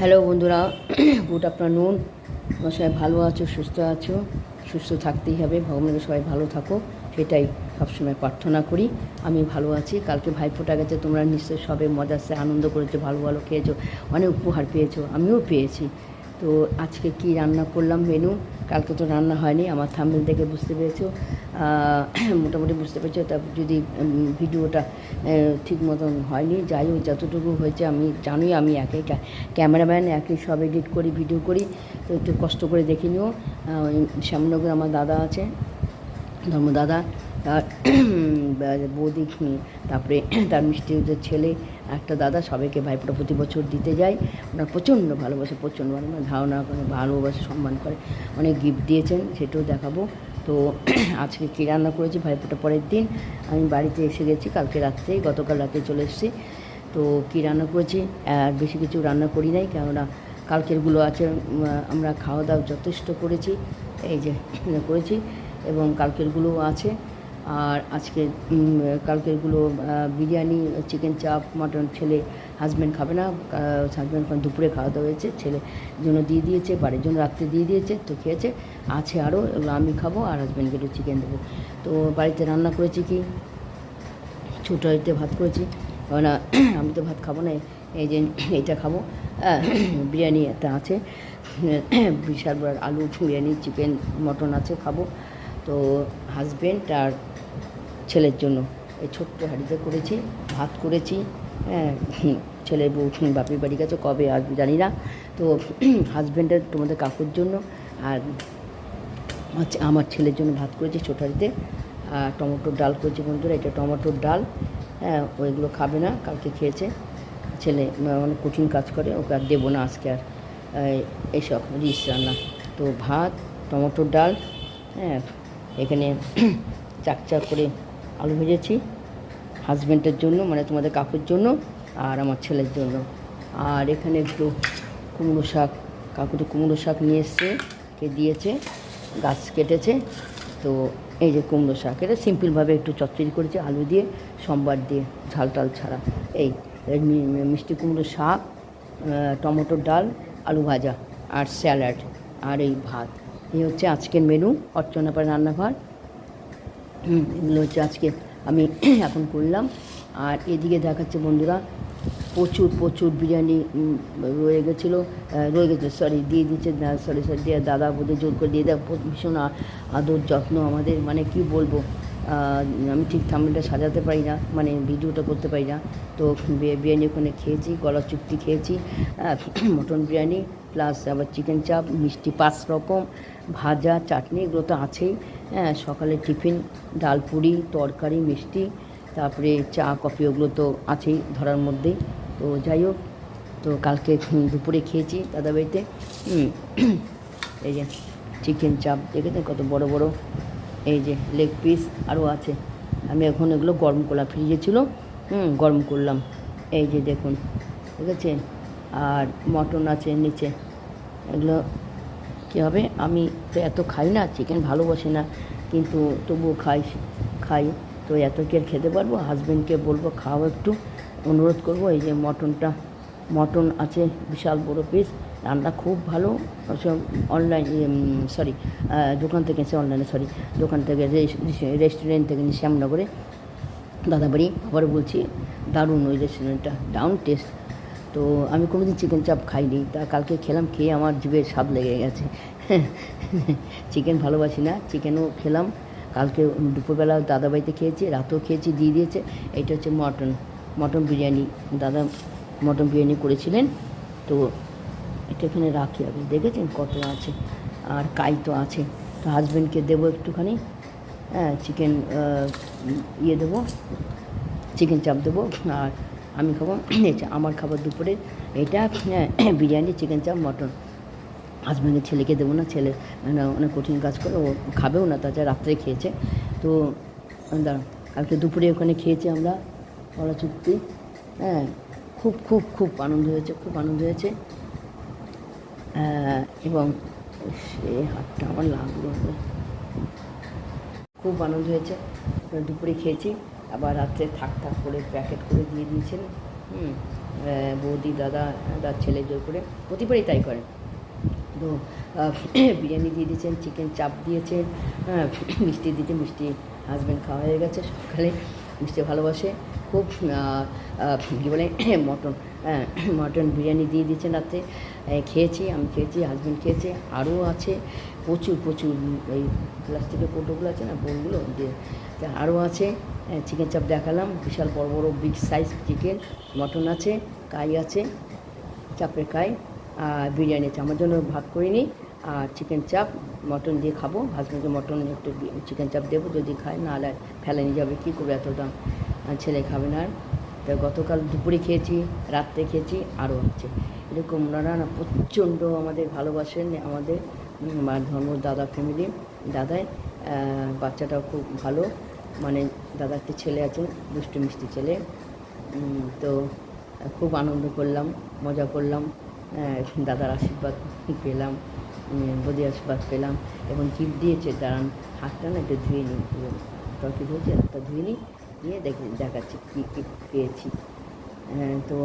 Hello বন্ধুরা, good afternoon. তোমরা সবাই ভালো আছো, সুস্থ আছো? সুস্থ থাকতেই হবে, ভগবানের সবাই ভালো থাকো, সেটাই সবসময় প্রার্থনা করি। আমি ভালো আছি, কালকে ভাইফোঁটা গেছে, তোমরা নিশ্চয়ই সবে আসছে আনন্দ করেছ, ভালো ভালো খেয়েছো, অনেক উপহার পেয়েছ, আমিও পেয়েছি। তো আজকে কি রান্না করলাম মেনু? কালকে তো রান্না হয়নি, আমার থাম্বেল দেখে বুঝতে পেরেছ। মোটামুটি বুঝতে পেরেছ, তা যদি ভিডিওটা ঠিক মতন হয়নি, যাই হোক, যতটুকু হয়েছে, আমি জানোই, আমি একে ক্যামেরাম্যান একই সব এডিট করি, ভিডিও করি, তো একটু কষ্ট করে দেখে নিও। শ্যামনগর আমার দাদা আছে ধর্ম দাদা তার বৌদি, তারপরে তার মিষ্টি ছেলে একটা দাদা সবাইকে ভাইফোঁটা প্রতি বছর দিতে যায়। ওনার প্রচণ্ড ভালোবাসে, প্রচণ্ড মানে ধারণা করে, ভালোবাসে, সম্মান করে। অনেক গিফট দিয়েছেন, সেটাও দেখাবো। তো আজকে কী রান্না করেছি ভাইফোঁটা পরের দিন। আমি বাড়িতে এসে গেছি কালকে রাত্রেই গতকাল রাতে চলে এসেছি। তো কী রান্না করেছি? আর বেশি কিছু রান্না করি নাই, কেননা কালকেরগুলো আছে আমরা খাওয়া দাওয়া যথেষ্ট করেছি। এই যে, করেছি এবং কালকেরগুলোও আছে। আর আজকে কালকেরগুলো বিরিয়ানি চিকেন চাপ মাটন ছেলে হাজব্যান্ড খাবে না হাজব্যান্ড দুপুরে খাওয়া দাওয়া হয়েছে, ছেলে জন্য দিয়ে দিয়েছে, বাড়ির জন্য রাত্রে দিয়ে দিয়েছে, তো খেয়েছে, আছে আরও এগুলো আমি খাব আর হাজব্যান্ডকে একটু চিকেন দেবো। তো বাড়িতে রান্না করেছি কি? ছোটো হাঁড়িতে ভাত করেছি, কেননা আমি তো ভাত খাব না, এই যে এইটা খাব বিরিয়ানি একটা আছে, বিশাল বড় আলু, বিরিয়ানি চিকেন মটন আছে, খাব। তো হাজব্যান্ড আর ছেলের জন্য। এই ছোট্ট হাঁড়িতে করেছি, ভাত করেছি হ্যাঁ ছেলের বউ বাপের বাড়ি গেছে কবে আসবে জানি না। তো হাজব্যান্ডের তোমাদের কাকুর জন্য আর আমার ছেলের জন্য ভাত করেছি ছোটারিতে আর টমেটোর ডাল করেছি বন্ধুরা, এটা টমেটোর ডাল। হ্যাঁ ওইগুলো খাবে না, কালকে খেয়েছে। ছেলে অনেক কঠিন কাজ করে, ওকে আর দেবো না আজকে আর। এইসব রিস রান্না। তো ভাত, টমেটোর ডাল হ্যাঁ এখানে চাকচাক করে আলু ভেজেছি হাজব্যান্ডের জন্য মানে তোমাদের কাকুর জন্য আর আমার ছেলের জন্য। আর এখানে একটু কুমড়ো শাক কাকুটি কুমড়ো শাক নিয়ে এসছে, কে দিয়েছে, গাছ কেটেছে। তো এই যে কুমড়ো শাক, এটা সিম্পলভাবে একটু চচ্চড়ি করেছে, আলু দিয়ে, সোমবার দিয়ে, ঝাল টাল ছাড়া। এই মিষ্টি কুমড়ো শাক টমেটোর ডাল, আলু ভাজা আর স্যালাড আর এই ভাত। এই হচ্ছে আজকের মেনু অর্চনাপাড়া রান্নাঘর। এগুলো হচ্ছে আজকে আমি এখন করলাম। আর এদিকে দেখাচ্ছে বন্ধুরা, প্রচুর প্রচুর বিরিয়ানি রয়ে গেছিল। রয়ে গেছে সরি দিয়ে দিচ্ছে সরি সরি দিয়ে দাদা বোধহয় জোর করে দিয়ে দেয়। ভীষণ আদর যত্ন আমাদের মানে কি বলব আমি ঠিক থামটা সাজাতে পারি না মানে ভিডিওটা করতে পারি না। তো বিরিয়ানি ওখানে খেয়েছি, গলা চুক্তি খেয়েছি। মটন বিরিয়ানি প্লাস আবার চিকেন চাপ মিষ্টি পাঁচ রকম ভাজা চাটনি এগুলো তো আছেই। হ্যাঁ সকালে টিফিন ডাল পুরি তরকারি মিষ্টি তারপরে চা কফি ওগুলো তো আছেই ধরার মধ্যেই তো যাই হোক তো কালকে দুপুরে খেয়েছি দাদাবাড়িতে। হুম, এই যে চিকেন চাপ দেখেছেন কত বড় বড়? এই যে লেগ পিস আরও আছে। আমি এখন এগুলো গরম করলাম ফ্রিজে ছিল হুম গরম করলাম। এই যে দেখুন ঠিক আছে? আর মটন আছে নিচে। এগুলো কী হবে? আমি তো এত খাই না চিকেন ভালোবাসি না, কিন্তু তবুও খাই খাই। তো এত কি আর খেতে পারব? হাজব্যান্ডকে বলব, খাও একটু। অনুরোধ করব, এই যে মটনটা, মটন আছে, বিশাল বড় পিস রান্না খুব ভালো। সব অনলাইন সরি দোকান থেকে এসে অনলাইনে সরি দোকান থেকে রেস্টুরেন্ট থেকে শ্যামনগরে, দাদাবাড়ি, আবার বলছি, দারুণ ওই রেস্টুরেন্টটা ডাউন টেস্ট তো আমি কোনো দিন চিকেন চাপ খাইনি। তা কালকে খেলাম, খেয়ে আমার জিভে স্বাদ লেগে গেছে। চিকেন ভালোবাসি না, চিকেনও খেলাম। কালকে দুপুরবেলা দাদাবাড়িতে খেয়েছি, রাতেও খেয়েছি, দিয়ে দিয়েছে। এটা হচ্ছে মটন মটন বিরিয়ানি। দাদা মটন বিরিয়ানি করেছিলেন, তো এটা এখানে রাখি আপনি দেখেছেন কত আছে, আর কাই তো আছে। তো হাজব্যান্ডকে দেবো একটুখানি হ্যাঁ চিকেন ইয়ে দেবো, চিকেন চাপ দেবো, আর আমি খাব। আমার খাবার দুপুরে এটা হ্যাঁ, বিরিয়ানি চিকেন চাপ মটন হাজব্যান্ডের ছেলেকে দেবো না ছেলে মানে অনেক কঠিন কাজ করে ও খাবেও না তাছাড়া রাত্রে খেয়েছে। তো দাঁড়ান কালকে দুপুরে ওখানে খেয়েছি আমরা বলা চুক্তি হ্যাঁ খুব খুব খুব আনন্দ হয়েছে খুব আনন্দ হয়েছে। এবং সে হাতটা আমার লাগল। খুব আনন্দ হয়েছে দুপুরে খেয়েছি। আবার রাত্রে থাক থাক করে প্যাকেট করে দিয়ে দিয়েছেন। হুম বৌদি, দাদা তার ছেলে জোর করে। প্রতিবারই তাই করেন। তো বিরিয়ানি দিয়ে দিয়েছেন চিকেন চাপ দিয়েছেন মিষ্টি দিতে মিষ্টি হাজব্যান্ড খাওয়া হয়ে গেছে সকালে, মিষ্টি ভালোবাসে। খুব কী বলে, মটন মটন বিরিয়ানি দিয়ে দিয়েছেন রাতে খেয়েছি, আমি খেয়েছি হাজব্যান্ড খেয়েছে, আরও আছে। প্রচুর প্রচুর এই প্লাস্টিকের কৌটোগুলো আছে না, বোনগুলো, দিয়ে আরও আছে চিকেন চাপ দেখালাম, বিশাল বড় বড় বিগ সাইজ চিকেন মটন আছে, কাই আছে, চাপের কাই, আর বিরিয়ানি আছে। আমার জন্য ভাগ করে নিই, আর চিকেন চাপ মটন দিয়ে খাব হাজব্যান্ডকে মটন একটু চিকেন চাপ দেবো, যদি খায়, না হলে ফেলে নিয়ে যাবে, কী করবে এত দাম? ছেলে খাবে না আর। তো গতকাল দুপুরে খেয়েছি, রাত্রে খেয়েছি আরও আছে। এরকম ওনারা না প্রচণ্ড আমাদের ভালোবাসেন, আমাদের আমার ধর্ম, দাদা ফ্যামিলি দাদাই বাচ্চাটাও খুব ভালো। মানে দাদা একটি ছেলে আছে, দুষ্টু মিষ্টি ছেলে। তো খুব আনন্দ করলাম, মজা করলাম দাদার আশীর্বাদ পেলাম বদি আশীর্বাদ পেলাম, এবং জিপ দিয়েছে, দাঁড়ান, হাতটা না একটু ধুয়ে নিই তরকি ধুয়েছে হাতটা ধুয়ে নিই দিয়ে দেখে, দেখাচ্ছি কী কী পেয়েছি। তো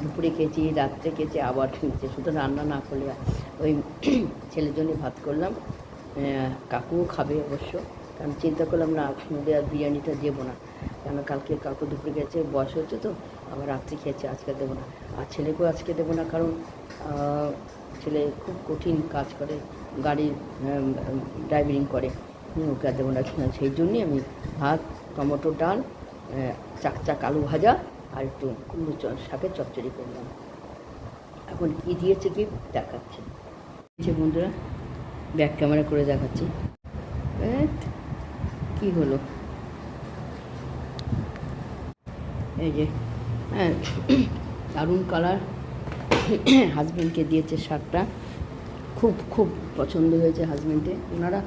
দুপুরে খেয়েছি রাত্রে খেয়েছি আবার খেয়েছি শুধু রান্না না করলে ওই ছেলের জন্য ভাত করলাম। আহ, কাকুও খাবে অবশ্য। কারণ চিন্তা করলাম না ওদের আর বিরিয়ানিটা দেবো না। কেন কালকে কাকু দুপুরে গেছে বয়স হচ্ছে তো আবার রাত্রে খেয়েছে আজকে দেবো না। আর ছেলেকেও আজকে দেবো না কারণ ছেলে খুব কঠিন কাজ করে গাড়ির ড্রাইভিং করে। ওকে আর দেবো না। সেই জন্যই আমি ভাত টমেটো ডাল চাক চাক আলু ভাজা আর একটু কুমড়ো শাকের চচ্চড়ি করলাম। এখন কী দিয়েছে কি দেখাচ্ছে। বন্ধুরা ব্যাক ক্যামেরা করে দেখাচ্ছি। কি হলো? এই যে হ্যাঁ দারুণ কালার হাজব্যান্ডকে দিয়েছে শার্টটা। খুব খুব পছন্দ হয়েছে হাজব্যান্ডে ওনারা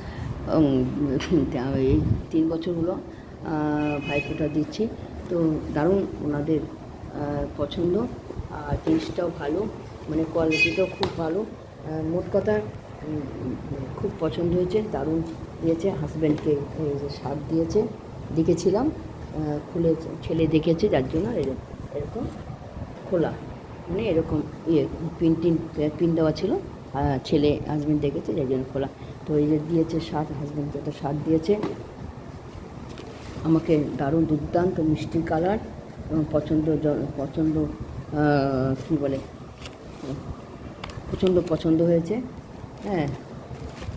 এই তিন বছর হলো ভাইফোঁটা দিচ্ছি। তো দারুণ ওনাদের পছন্দ। আর জিনিসটাও ভালো মানে কোয়ালিটিটাও খুব ভালো। মোট কথা খুব পছন্দ হয়েছে, দারুণ দিয়েছে। হাজব্যান্ডকে শার্ট দিয়েছে, দেখেছিলাম। খুলে ছেলে দেখেছে, যার জন্য এরকম খোলা মানে এরকম ইয়ে পিন, টিন পিন দেওয়া ছিল। ছেলে হাজব্যান্ড দেখেছে, যার জন্য খোলা। তো এই যে দিয়েছে শার্ট হাজব্যান্ডকে একটা শার্ট দিয়েছে। আমাকে দারুণ দুর্দান্ত মিষ্টি কালার এবং পছন্দ পছন্দ কী বলে? প্রচণ্ড পছন্দ হয়েছে। হ্যাঁ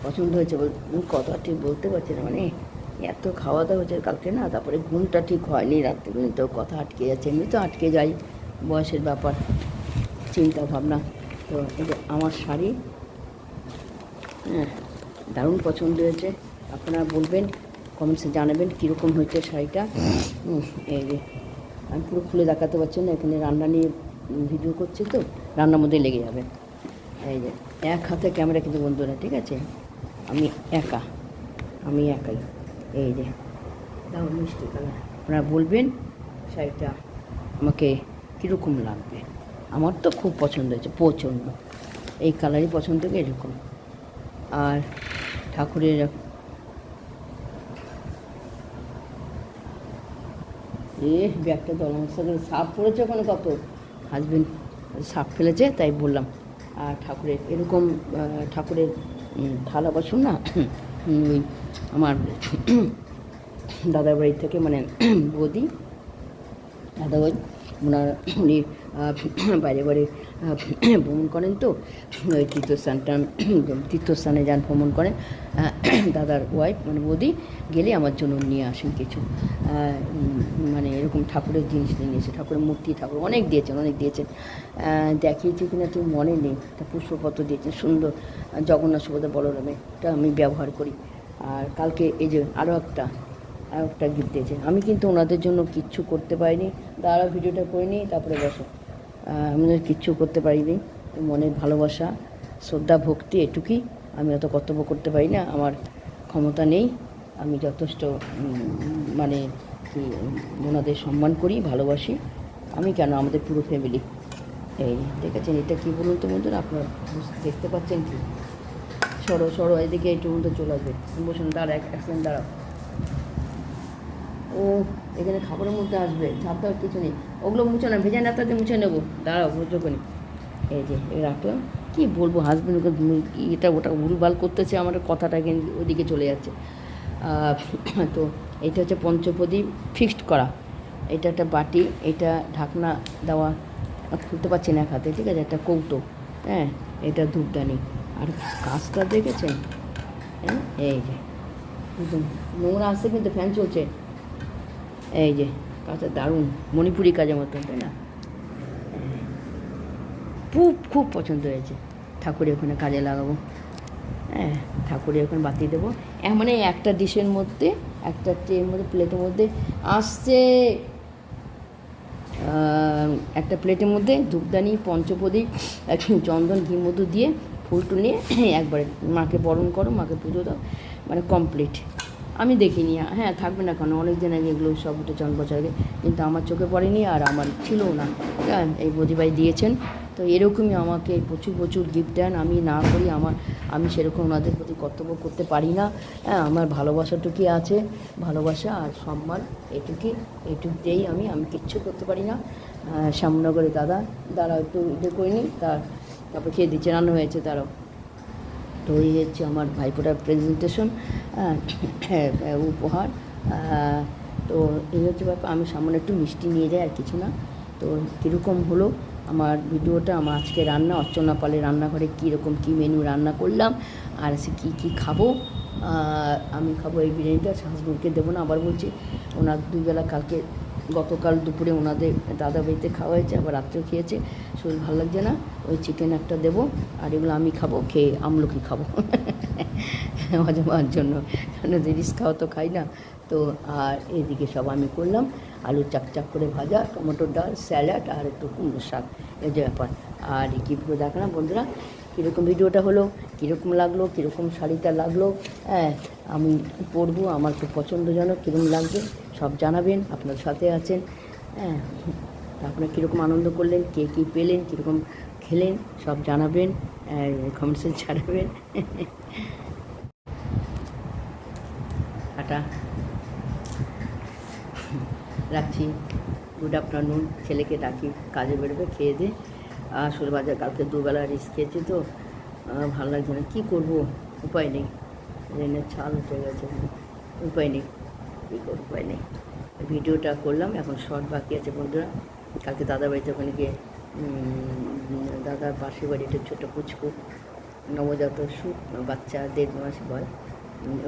পছন্দ হয়েছে বল কথা ঠিক বলতে পারছি না মানে এত খাওয়া দাওয়া হয়েছে কালকে না, তারপরে ঘুমটা ঠিক হয়নি রাত্রে তো, কথা আটকে যাচ্ছে, এমনি তো আটকে যাই, বয়সের ব্যাপার চিন্তা ভাবনা তো এই যে আমার শাড়ি হ্যাঁ দারুণ পছন্দ হয়েছে, আপনারা বলবেন কমেন্টসে জানাবেন কীরকম হয়েছে শাড়িটা। এই যে, আমি পুরো খুলে দেখাতে পারছি না, এখানে রান্না নিয়ে ভিডিও করছি তো, রান্নার মধ্যে লেগে যাবে। এই যে, এক হাতে ক্যামেরা কিন্তু বন্ধুরা ঠিক আছে? আমি একা, আমি একাই, এই যে। দারুণ মিষ্টি কালার। আপনারা বলবেন শাড়িটা আমাকে কীরকম লাগবে? আমার তো খুব পছন্দ হয়েছে প্রচণ্ড এই কালারই পছন্দ এরকম। আর ঠাকুরের এ ব্যাগটা দলানোর করে সাপ পড়েছে ওখানে কত হাজবেন্ড সাপ ফেলেছে, তাই বললাম। আর ঠাকুরের, এরকম ঠাকুরের থালা বাসন না ওই আমার দাদার বাড়ির থেকে মানে বৌদি দাদা ওনার উনি বাইরে বাইরে ভ্রমণ করেন তো, ওই তীর্থস্থানটা তীর্থস্থানে যান, ভ্রমণ করেন। দাদার ওয়াইফ মানে বৌদি, গেলে আমার জন্য নিয়ে আসেন কিছু। মানে এরকম ঠাকুরের জিনিস নিয়ে এসে, ঠাকুরের মূর্তি, ঠাকুর অনেক দিয়েছেন অনেক দিয়েছেন। দেখিয়েছি কিনা তুমি মনে নেই একটা পুষ্পপত্র দিয়েছেন, সুন্দর, জগন্নাথ সুভদ্রা বলরামে, এটা আমি ব্যবহার করি। আর কালকে এই যে আরও একটা একটা গিফট দিয়েছে। আমি কিন্তু ওনাদের জন্য কিচ্ছু করতে পারিনি। তারা ভিডিওটা করে নিই, তারপরে বসো। আমাদের কিচ্ছু করতে পারিনি। মনের ভালোবাসা, শ্রদ্ধা, ভক্তি এটুকুই আমি অত কর্তব্য করতে পারি না। আমার ক্ষমতা নেই। আমি যথেষ্ট মানে কি, ওনাদের সম্মান করি, ভালোবাসি। আমি কেন? আমাদের পুরো ফ্যামিলি এই, দেখেছেন এটা কী বলুন তো বন্ধুরা? আপনারা দেখতে পাচ্ছেন কি? সরো সরো, এদিকে একটু মধ্যে চলে আসবে। বসুন, দাঁড়া, এক সেকেন্ড দাঁড়াও। ও, এখানে খাবারের মধ্যে আসবে ঝাঁপ দেওয়ার কিছু নেই। ওগুলো মুছে না, ভেজা নেতাতে মুছে নেব। দাঁড়াও বুঝছ কোনি এই যে রাখলাম। কী বলব হাজবেন্ডকে এটা ওটা ভুলভাল করতেছে আমার কথাটা কিন্তু ওদিকে চলে যাচ্ছে। তো এটা হচ্ছে পঞ্চপদী ফিক্সড করা। এটা একটা বাটি, এটা ঢাকনা দেওয়া খুলতে পারছি না হাতে, ঠিক আছে? একটা কৌটো হ্যাঁ? এটা ধূপদানি। আর কাজটা দেখেছেন? হ্যাঁ? এই যে নোংরা আসছে কিন্তু ফ্যান চলছে। এই যে কাজটা দারুণ, মণিপুরি কাজের মতন, তাই না? খুব খুব পছন্দ হয়েছে। ঠাকুরের ওখানে কাজে লাগাবো। হ্যাঁ ঠাকুরের ওখানে বাতি দেবো। মানে একটা ডিশের মধ্যে, একটা ট্রের মধ্যে, প্লেটের মধ্যে আসছে একটা প্লেটের মধ্যে ধূপদানি পঞ্চপদী একটু চন্দন, ঘি মধু দিয়ে ফুল টুল নিয়ে একবারে মাকে বরণ করো, মাকে পুজো দাও মানে কমপ্লিট আমি দেখিনি হ্যাঁ থাকবে না কেন? অনেক দিন আগে এগুলো সব উঠে চান বছর। আগে কিন্তু আমার চোখে পড়েনি আর আমার ছিলও না। হ্যাঁ এই বদিভাই দিয়েছেন। তো এরকমই আমাকে প্রচুর প্রচুর গিফট দেন। আমি না করি আমার আমি সেরকম ওনাদের প্রতি কর্তব্য করতে পারি না। হ্যাঁ আমার ভালোবাসাটুকুই আছে ভালোবাসা আর সম্মান এটুকুই এটুক দিয়েই আমি আমি কিচ্ছু করতে পারি না। আহ, শ্যামনগরে দাদা দাঁড়া একটু ইয়ে করিনি তার তারপর খেয়ে দিচ্ছে রান্না হয়েছে তারাও তো এই হচ্ছে আমার ভাইফোঁটার প্রেজেন্টেশন উপহার। তো এই হচ্ছে ব্যাপার, আমি সামনে একটু মিষ্টি নিয়ে যাই আর কিছু না। তো কীরকম হলো আমার ভিডিওটা, আমার আজকে রান্না, অর্চনা পালের রান্নাঘরে কীরকম কী মেনু রান্না করলাম, আর সে কী কী খাব? আমি খাব এই বিরিয়ানিটা হাজবেন্ডকে দেবো না, আবার বলছি, ওনার দুইবেলা কালকে গতকাল দুপুরে ওনাদের দাদা বাড়িতে খাওয়া হয়েছে আবার রাত্রেও খেয়েছে। শরীর ভালো লাগছে না, ওই চিকেন একটা দেবো, আর এগুলো আমি খাব, খেয়ে আমলকি খাব। হজমার জন্য, কারণ রিস খাওয়া তো খাই না। তো, আর এদিকে সব আমি করলাম, আলু চাকচাক করে ভাজা টমেটোর ডাল, স্যালাড, আর একটু কুমড়ো শাক এই যে ব্যাপার। আর গিফটগুলো দেখলাম, বন্ধুরা, কীরকম ভিডিওটা হলো, কীরকম লাগল, কীরকম শাড়িটা লাগল হ্যাঁ আমি পরবো, আমার খুব পছন্দজনক কীরকম লাগবে। সব জানাবেন, আপনার সাথে আছেন। হ্যাঁ আপনারা কীরকম আনন্দ করলেন, কে কী পেলেন, কীরকম খেলেন, সব জানাবেন কমেন্টসে ছাড়াবেন আটা রাখছি। গুড আফটারনুন ছেলেকে ডাকি, কাজে বেরোবে, খেয়ে দে। আসলে বাজার কালকে দুবেলা রিস্ক খেয়েছি তো ভালো লাগছে না। কী করব? উপায় নেই। ট্রেনের ছাল উঠে গেছে। উপায় নেই। কী করব উপায় নেই ভিডিওটা করলাম, এখন শর্ট বাকি আছে বন্ধুরা। কালকে দাদা বাড়িতে ওখানে গিয়ে দাদার পাশের বাড়িটা ছোটো পুচকু, নবজাত সু বাচ্চা দেড় মাস বয়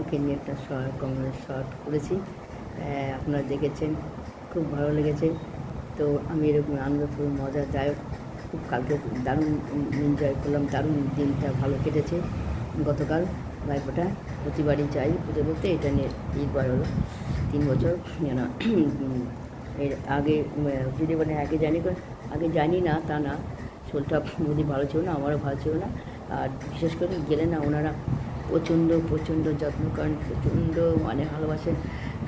ওকে নিয়ে একটা শর্ট শর্ট করেছি। আপনারা দেখেছেন, খুব ভালো লেগেছে। তো আমি এরকম আনন্দ আনন্দপুর মজাদায়ক খুব কালকে দারুণ এনজয় করলাম, দারুণ দিনটা ভালো কেটেছে গতকাল। ভাইফোঁটা প্রতিবারই যাই পুজো বলতে এটা নিয়ে ঈদবার হলো। তিন বছর যেন এর আগে যদি মানে আগে জানি আগে জানি না তা না। শরীরটা যদি ভালো ছিল না আমারও ভালো ছিল না। আর বিশেষ করে গেলে না ওনারা প্রচণ্ড প্রচণ্ড যত্ন করেন প্রচণ্ড মানে ভালোবাসেন।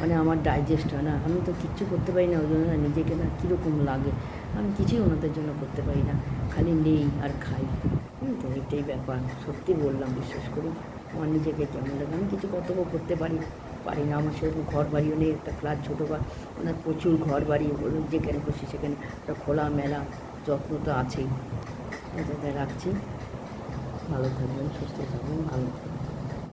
মানে আমার ডাইজেস্ট হয় না। আমি তো কিচ্ছু করতে পারি না ওই জন্য নিজেকে না কীরকম লাগে। আমি কিছুই ওনাদের জন্য করতে পারি না। খালি নেই আর খাই। হুম, তো এটাই ব্যাপার। সত্যি বললাম বিশ্বাস করি। আমার নিজেকে কেমন লাগে আমি কিছু কর্তব্য করতে পারি পারি না। আমার সেরকম ঘর বাড়িও নেই। একটা ফ্ল্যাট ছোটো বা ওনার প্রচুর ঘর বাড়ি যেখানে খুশি সেখানে একটা খোলা মেলা যত্ন তো আছেই। রাখছি। ভালো থাকবেন, সুস্থ থাকবেন, ভালো থাকবেন।